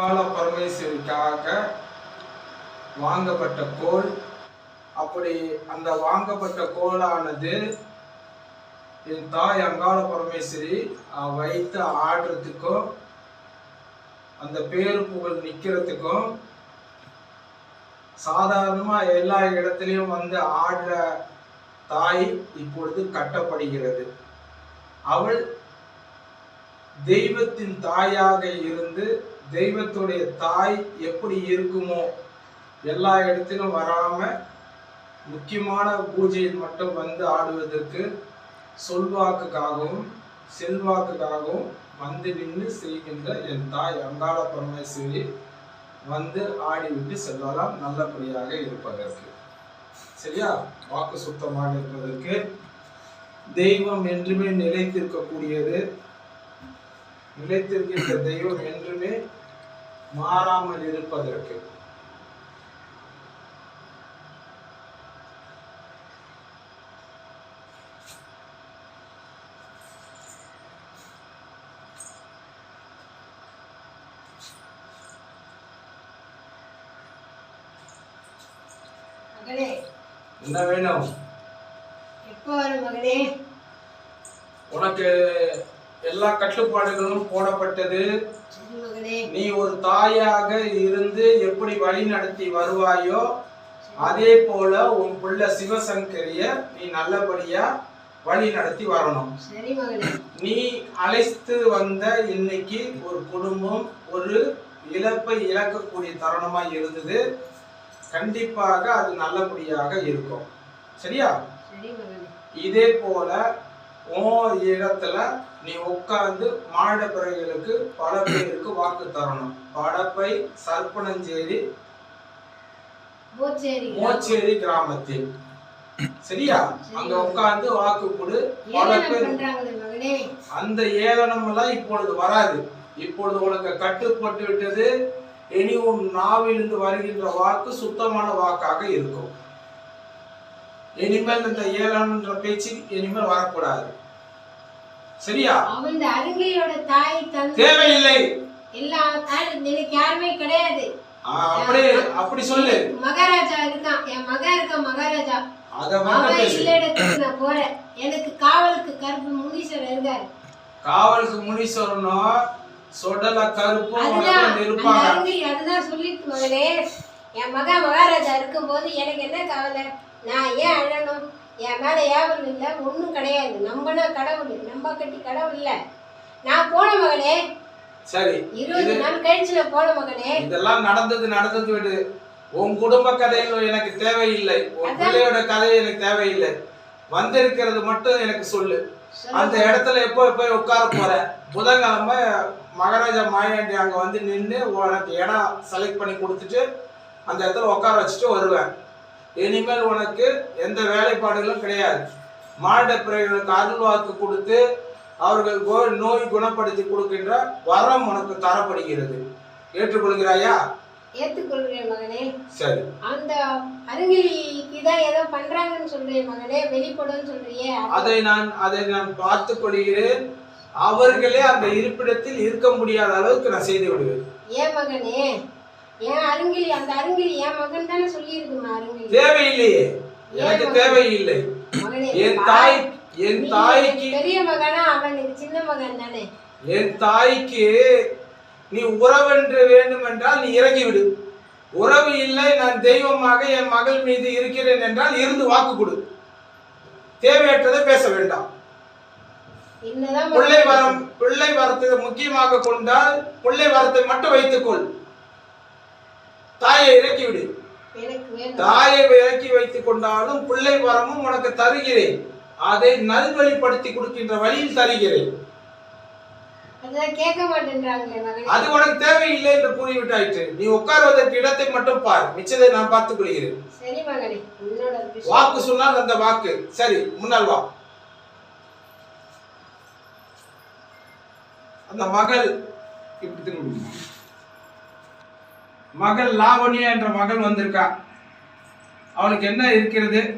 பால பரமேஸ்வரிக்காக வாங்கப்பட்ட கோல் அப்படி அந்த வாங்கப்பட்ட கோலானது என் தாய் அங்காள பரமேஸ்வரி வைத்து ஆடுறதுக்கும் அந்த பேரு புகழ் நிற்கிறதுக்கும் சாதாரணமாக எல்லா இடத்துலையும் வந்து ஆடுற தாய் இப்பொழுது கட்டப்படுகிறது. அவள் தெய்வத்தின் தாயாக இருந்து தெய்வத்துடைய தாய் எப்படி இருக்குமோ எல்லா இடத்திலும் வராமல் முக்கியமான பூஜையில் மட்டும் வந்து ஆடுவதற்கு சொல்வாக்குக்காகவும் செல்வாக்குக்காகவும் வந்து நின்று செய்கின்ற என் தாய் அங்காள பரமேஸ்வரி வந்து ஆடிவிட்டு செல்லலாம் நல்லபடியாக இருப்பதற்கு. சரியா? வாக்கு சுத்தமாக இருப்பதற்கு. தெய்வம் என்றுமே நிலைத்திருக்கக்கூடியது. நிலைத்திருக்கின்ற தெய்வம் என்றுமே மாறாமல் இருப்பதற்கு. என்ன வேணும்? எப்போ வரும் மகளே? உனக்கு எல்லா கட்டுப்பாடுகளும் போடப்பட்டது. நீ ஒரு தாயாக இருந்து எப்படி வழி நடத்தி வருவாயோ அதே போல உன் புள்ள சிவசங்கரிய நீ நல்லபடியா வழி நடத்தி வரணும். நீ அழைத்து வந்த இன்னைக்கு ஒரு குடும்பம் ஒரு இழப்பை இழக்கக்கூடிய தருணமா இருந்தது. கண்டிப்பாக அது நல்லபடியாக இருக்கும். சரியா? இதே போல உன் இடத்துல நீ உட்கார்ந்து மாட பிறகுகளுக்கு பல பேருக்கு வாக்கு தரணும். படப்பை சர்ப்பனஞ்சேரி போச்சேரி மோச்சேரி கிராமத்தில். சரியா? அங்க உட்கார்ந்து வாக்கு கொடு. பல பேர் அந்த ஏளனம் எல்லாம் இப்பொழுது வராது. இப்பொழுது உனக்கு கட்டுப்பட்டு விட்டது இனி உன் நாவிலிருந்து வருகின்ற வாக்கு சுத்தமான வாக்காக இருக்கும். இனிமேல் இந்த ஏளனம்ன்ற பேச்சு இனிமேல் வரக்கூடாது. சரியா? அவன் இந்த அருங்கையோட தாய் தந்தை தேவையில்லை. எல்லா தாய் எனக்கு யாருமே கிடையாது. அப்படி அப்படி சொல்லு. மகாராஜா இருக்கான். என் மகன் இருக்கான் மகாராஜா. அவன் பேசு. இல்ல இடத்துக்கு நான் போறேன். எனக்கு காவலுக்கு கருப்பு முனீஸ்வரர் இருக்காரு. காவலுக்கு முனீஸ்வரனும் சொடல அந்த இருப்பாங்க. அதுதான் சொல்லிட்டு என் மகன் மகாராஜா இருக்கும்போது எனக்கு என்ன கவலை? நான் ஏன் அழணும்? என் மேல ஏவல் இல்லை ஒன்றும் கிடையாது. நம்பனா கடவுள் நம்ப கட்டி கடவுள் இல்லை. நான் போன மகனே. சரி இருபது நாள் கழிச்சு நான் போன மகனே. இதெல்லாம் நடந்தது நடந்தது விடு. உன் குடும்ப கதைகள் எனக்கு தேவையில்லை. உன் பிள்ளையோட கதை எனக்கு தேவையில்லை. வந்திருக்கிறது மட்டும் எனக்கு சொல்லு. அந்த இடத்துல எப்போ போய் உட்கார போற? புதன்கிழமை மகாராஜா மாயாண்டி அங்க வந்து நின்று உனக்கு இடம் செலக்ட் பண்ணி கொடுத்துட்டு அந்த இடத்துல உட்கார வச்சுட்டு வருவேன். இனிமேல் உனக்கு எந்த வேலைப்பாடுகளும் கிடையாது. மானிட பிறகுகளுக்கு அருள் வாக்கு கொடுத்து அவர்கள் நோய் குணப்படுத்தி கொடுக்கின்ற வரம் உனக்கு தரப்படுகிறது. ஏற்றுக்கொள்கிறாயா? ஏத்துக்கொள்கிறேன் மகனே. சரி. அந்த அருங்கிலிக்கு தான் ஏதோ பண்றாங்கன்னு சொல்றேன் மகனே வெளிப்படுன்னு சொல்றியே அதை நான் அதை நான் பார்த்து கொள்கிறேன். அவர்களே அந்த இருப்பிடத்தில் இருக்க முடியாத அளவுக்கு நான் செய்து விடுவேன். ஏன் மகனே? ஏன் அருங்கிலி அந்த அருங்கிலி தேவையில்லையே. எனக்கு தேவையில்லை. என் தாய் என் தாய்க்கு பெரிய மகனா அவன் எனக்கு சின்ன மகன் தானே. என் தாய்க்கு நீ உறவென்று வேண்டும் என்றால் நீ இறங்கி விடு உறவு இல்லை நான் தெய்வமாக என் மகள் மீது இருக்கிறேன் என்றால் இருந்து வாக்கு கொடு. தேவையற்றதை பேச வேண்டாம். பிள்ளை? வரம் பிள்ளை வரத்தை முக்கியமாக கொண்டால் பிள்ளை வரத்தை மட்டும் வைத்துக்கொள். தாயை இறக்கி விடு எனக்கு வேணும் தாயை இறக்கி வைத்துக் கொண்டாலும் பிள்ளை வரமும் உனக்கு தருகிறேன். அதை நல்வழிப்படுத்தி கொடுக்கின்ற வழியில் தருகிறேன். அது உனக்கு தேவையில்லை என்று கூறிவிட்டாயிற்று. நீ உட்காருவதற்கு இடத்தை மட்டும் பார். மிச்சதை நான் பார்த்துக் கொள்கிறேன். வாக்கு சொன்னால் அந்த வாக்கு. சரி முன்னால் வா. அந்த மகள் இப்படி திரும்பி மகள் லாவண்யா என்ற மகள் வந்திருக்கா. அவளுக்கு என்ன இருக்கிறது?